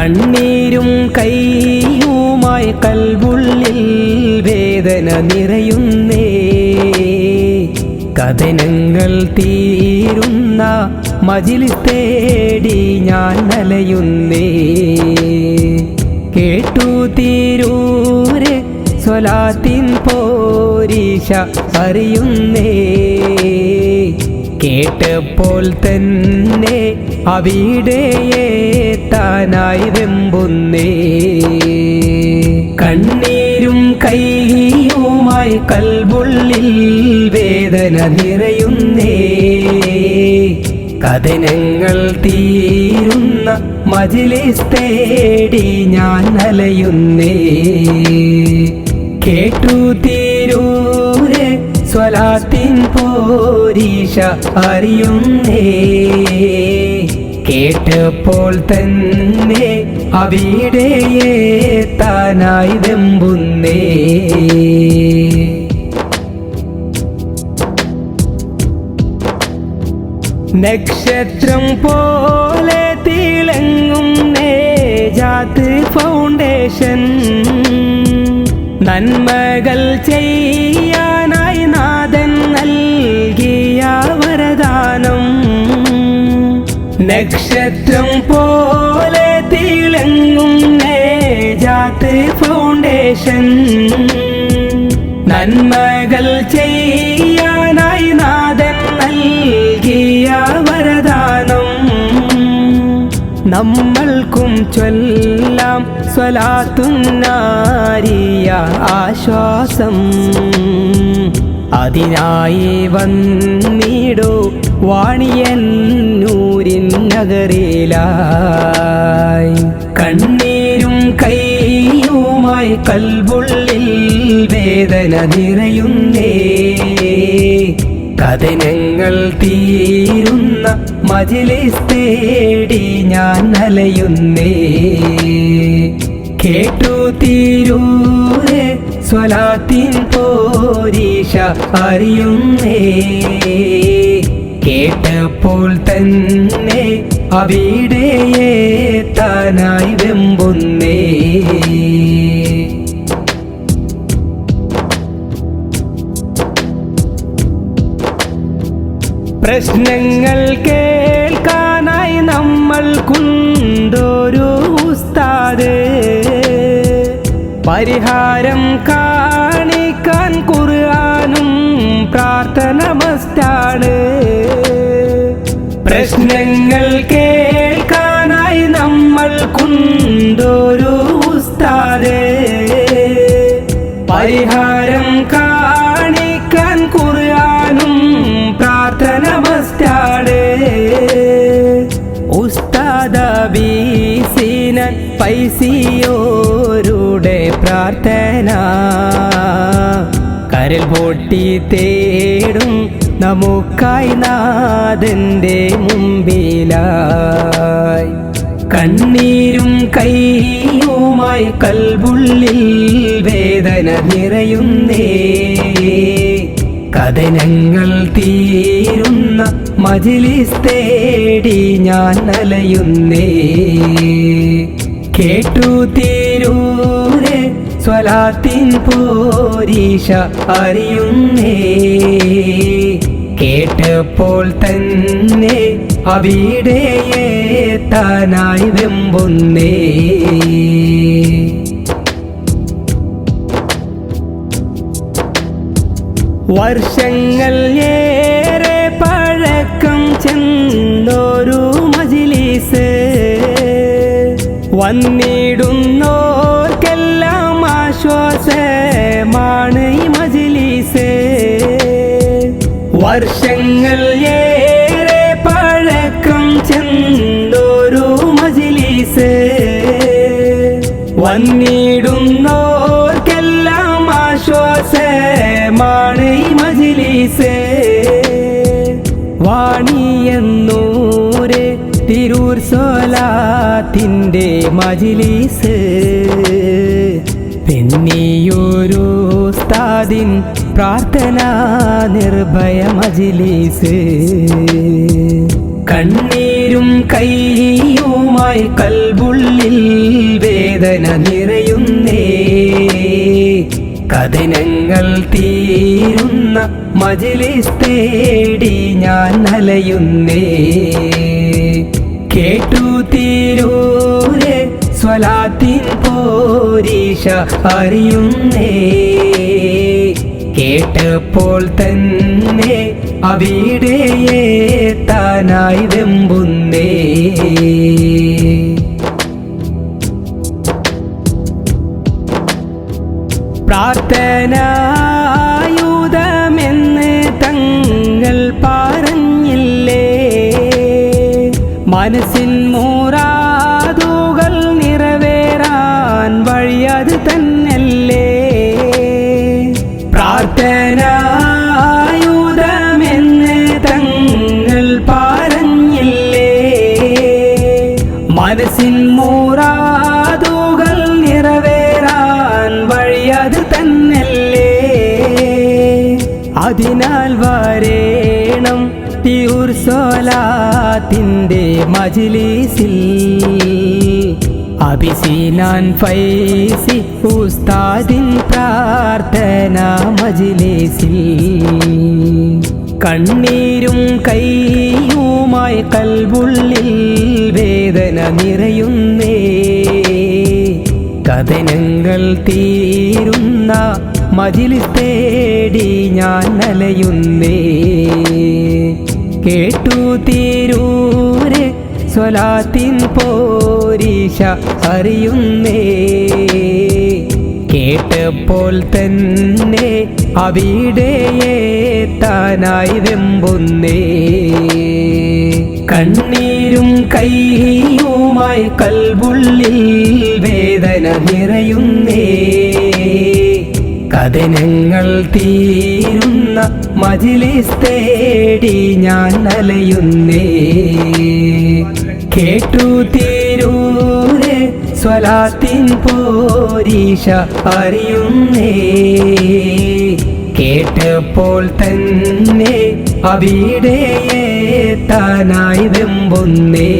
കണ്ണീരും കൈയുമായി കൽവുള്ളിൽ വേദന നിറയുന്നേ. കഥനങ്ങൾ തീരുന്ന മതിൽ തേടി ഞാൻ നലയുന്നേ. കേട്ടു തീരൂരെ സ്വലാത്തിൻ പോരീശ അറിയുന്നേ. കേട്ടപ്പോൾ തന്നെ അവിടെയേത്താനായി വെമ്പുന്നേ. കണ്ണീരും കൈയുമായി കൽവുള്ളിൽ വേദന നിറയുന്നേ. കഥനങ്ങൾ തീരുന്ന മജിലിസ് തേടി ഞാൻ അലയുന്നേ. കേട്ടു തീരൂരെ സ്വലാത്തിൻ പോരീശ അറിയുന്നേ. കേട്ടപ്പോൾ തന്നെ അവിടെയേത്താനായി വെമ്പുന്നേ. നക്ഷത്രം പോലെ തിളങ്ങും നേജാത്ത് ഫൗണ്ടേഷൻ. നന്മകൾ ചെയ്യാനായി നക്ഷത്രം പോലെ തിളങ്ങും നേജാത്ത് ഫൗണ്ടേഷൻ നന്മകൾ ചെയ്യാനായി നാഥൻ നൽകിയ വരദാനം. നമ്മൾക്കും ചൊല്ലാം സ്വലാത്തുന്നാരിയ ആശ്വാസം. അതിനായി വന്നിടോ വാണിയന്നൂരിൻ നഗരിലായി കണ്ണീരും കൈയുമായി കൽവുള്ളിൽ വേദന നിറയുന്നേ. കഥനങ്ങൾ തീരുന്ന മജിലിസ് തേടി ഞാൻ അലയുന്നേ. കേട്ടു തീരൂരെ സ്വലാത്തിൻ പോരീഷ അറിയുന്നേ. കേട്ടപ്പോൾ തന്നെ അവിടെയെ താനായി വെമ്പുന്നേ. പ്രശ്നങ്ങൾ കേൾക്കാനായി നമ്മൾ പരിഹാരം കാണിക്കാൻ കുറാനും പ്രാർത്ഥന മസ്റ്റാണ് പ്രശ്നങ്ങൾ കേൾക്കാനായി നമ്മൾ കുണ്ടൊരു ഉസ്താദ്. പരിഹാരം കാണിക്കാൻ ബീസിനൻ പൈസിയോരുടെ പ്രാർത്ഥന. കരൽ പൊട്ടി തേടും നമുക്കായി നാഥന്റെ മുമ്പിലായി. കണ്ണീരും കൈയുമായി കൽവുള്ളിൽ വേദന നിറയുന്നേ. കഥനങ്ങൾ തീരുന്ന മജിലിസ് തേടി ഞാൻ അലയുന്നേ. കേട്ടു തീരൂരെ സ്വലാത്തിൻ പോരീശ അറിയുന്നേ. കേട്ടപ്പോൾ തന്നെ അവിടെയേത്താനായി വെമ്പുന്നേ. വർഷങ്ങൾ ഏറെ വന്നിടുന്നോർക്കെല്ലാം ആശ്വാസമാണ് ഈ മജിലീസേ. വർഷങ്ങൾ ഏറെ പഴക്കം ചെന്നൊരു മജിലീസേ. വന്നിടുന്നോർക്കെല്ലാം ആശ്വാസമാണ് ഈ മജിലിസ്. വാണിയെന്നൂരെ തിരൂർ സോലാത്തിന്റെ മജിലീസ്. പിന്നിയൊരു സ്ഥാദിൻ പ്രാർത്ഥന നിർഭയ മജിലീസ്. കണ്ണീരും കൈയുമായി കൽബുള്ളിൽ വേദന നിറയുന്നേ. കഥനങ്ങൾ തീരുന്ന മജിലിസ് തേടി ഞാൻ അലയുന്നേ. കേട്ടു തീരൂരെ സ്വലാത്തിൻ പോരീഷ അറിയുന്നേ. കേട്ടപ്പോൾ തന്നെ അവിടെയെ താനായി വെമ്പുന്നേ. മനസ്സിൻ മൂറാതുകൾ നിറവേറാൻ വഴിയത് തന്നല്ലേ? പ്രാർത്ഥന മനസ്സിൻ മൂറാതുകൾ നിറവേറാൻ വഴിയത് തന്നല്ലേ? അതിനാൽ വരേണം തിയൂർ സോലാത്തിന്റെ മജിലിസിൽ. അഭിസീനാൻ ഫൈസി ഉസ്താദിൻ പ്രാർത്ഥന മജിലിസിൽ. കണ്ണീരും കൈയുമായി കൽവുള്ളിൽ വേദന നിറയുന്നേ. കഥനങ്ങൾ തീരുന്ന മതിൽ തേടി ഞാൻ അലയുന്നേ. കേട്ടു തീരൂരെ സ്വലാത്തിൻ പോരീഷ അറിയുന്നേ. കേട്ടപ്പോൾ തന്നെ അവിടെയെ താനായി വെമ്പുന്നേ. കണ്ണീരും കൈയുമായി കൽബുള്ളിൽ വേദന നിറയുന്നേ. കഥനങ്ങൾ തീരുന്ന മജിലിസ് തേടി ഞാൻ അലയുന്നേ. കേട്ടു തീരൂരെ സ്വലാത്തിൻ പോരീഷ അറിയുന്നേ. കേട്ടപ്പോൾ തന്നെ അവിടെ താനായി വെമ്പുന്നേ.